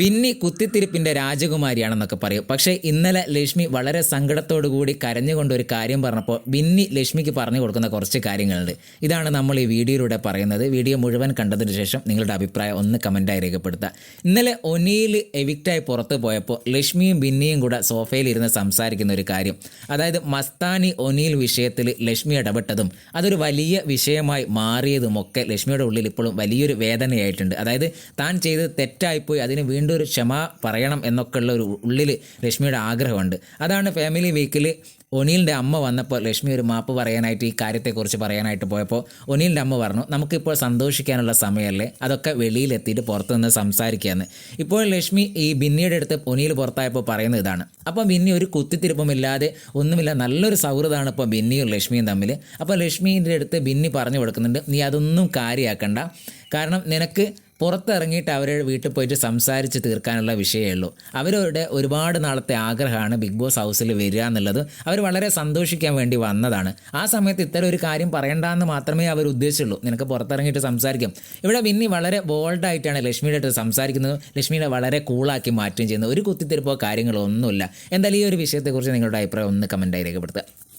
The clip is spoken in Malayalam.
ബിന്നി കുത്തിത്തിരിപ്പിന്റെ രാജകുമാരിയാണെന്നൊക്കെ പറയും. പക്ഷേ ഇന്നലെ ലക്ഷ്മി വളരെ സങ്കടത്തോടു കൂടി കരഞ്ഞുകൊണ്ട് ഒരു കാര്യം പറഞ്ഞപ്പോൾ ബിന്നി ലക്ഷ്മിക്ക് പറഞ്ഞു കൊടുക്കുന്ന കുറച്ച് കാര്യങ്ങളുണ്ട്. ഇതാണ് നമ്മൾ ഈ വീഡിയോയിലൂടെ പറയുന്നത്. വീഡിയോ മുഴുവൻ കണ്ടതിന് ശേഷം നിങ്ങളുടെ അഭിപ്രായം ഒന്ന് കമന്റായി രേഖപ്പെടുത്തുക. ഇന്നലെ ഒനിയിൽ എവിക്റ്റായി പുറത്തു പോയപ്പോൾ ലക്ഷ്മിയും ബിന്നിയും കൂടെ സോഫയിൽ ഇരുന്ന് സംസാരിക്കുന്ന ഒരു കാര്യം. അതായത് മസ്താനി ഒനിയിൽ വിഷയത്തിൽ ലക്ഷ്മി ഇടപെട്ടതും അതൊരു വലിയ വിഷയമായി മാറിയതുമൊക്കെ ലക്ഷ്മിയുടെ ഉള്ളിൽ ഇപ്പോഴും വലിയൊരു വേദനയായിട്ടുണ്ട്. അതായത് താൻ ചെയ്തത് തെറ്റായിപ്പോയി അതിന് വീണ്ടും ഒരു ക്ഷമ പറയണം എന്നൊക്കെ ഉള്ള ഒരു ഉള്ളിൽ ലക്ഷ്മിയുടെ ആഗ്രഹമുണ്ട്. അതാണ് ഫാമിലി വീക്കിൽ ഒനീലിന്റെ അമ്മ വന്നപ്പോൾ ലക്ഷ്മി ഒരു മാപ്പ് പറയാനായിട്ട് ഈ കാര്യത്തെക്കുറിച്ച് പറയാനായിട്ട് പോയപ്പോൾ ഒനീലിന്റെ അമ്മ പറഞ്ഞു നമുക്കിപ്പോൾ സന്തോഷിക്കാനുള്ള സമയമല്ലേ? അതൊക്കെ വെളിയിലെത്തിയിട്ട് പുറത്തു നിന്ന് സംസാരിക്കുകയെന്ന് ഇപ്പോൾ ലക്ഷ്മി ഈ ബിന്നിയുടെ അടുത്ത് ഒനീൽ പുറത്തായപ്പോൾ പറയുന്ന ഇതാണ്. അപ്പോൾ ബിന്നി ഒരു കുത്തിത്തിരുപ്പമില്ലാതെ ഒന്നുമില്ല നല്ലൊരു സൗഹൃദമാണ് ഇപ്പോൾ ബിന്നിയും ലക്ഷ്മിയും തമ്മിൽ അപ്പോൾ ലക്ഷ്മീന്റെ അടുത്ത് ബിന്നി പറഞ്ഞു കൊടുക്കുന്നുണ്ട് നീ അതൊന്നും കാര്യമാക്കണ്ട കാരണം നിനക്ക് പുറത്തിറങ്ങിയിട്ട് അവരുടെ വീട്ടിൽ പോയിട്ട് സംസാരിച്ച് തീർക്കാനുള്ള വിഷയമേ ഉള്ളൂ. അവരുടെ ഒരുപാട് നാളത്തെ ആഗ്രഹമാണ് ബിഗ് ബോസ് ഹൗസിൽ വരിക എന്നുള്ളത്. അവർ വളരെ സന്തോഷിക്കാൻ വേണ്ടി വന്നതാണ്. ആ സമയത്ത് ഇത്തരം ഒരു കാര്യം പറയണ്ടെന്ന് മാത്രമേ അവർ ഉദ്ദേശിച്ചുള്ളൂ. നിനക്ക് പുറത്തിറങ്ങിയിട്ട് സംസാരിക്കാം. ഇവിടെ വിന്നി വളരെ ബോൾഡായിട്ടാണ് ലക്ഷ്മിയുടെ അടുത്ത് സംസാരിക്കുന്നത്. ലക്ഷ്മിയെ വളരെ കൂളാക്കി മാറ്റുകയും ചെയ്യുന്നത്. ഒരു കുത്തിത്തിരിപ്പോ കാര്യങ്ങളോ ഒന്നുമില്ല. എന്തായാലും ഈ ഒരു വിഷയത്തെക്കുറിച്ച് നിങ്ങളുടെ അഭിപ്രായം ഒന്ന് കമന്റായി രേഖപ്പെടുത്തുക.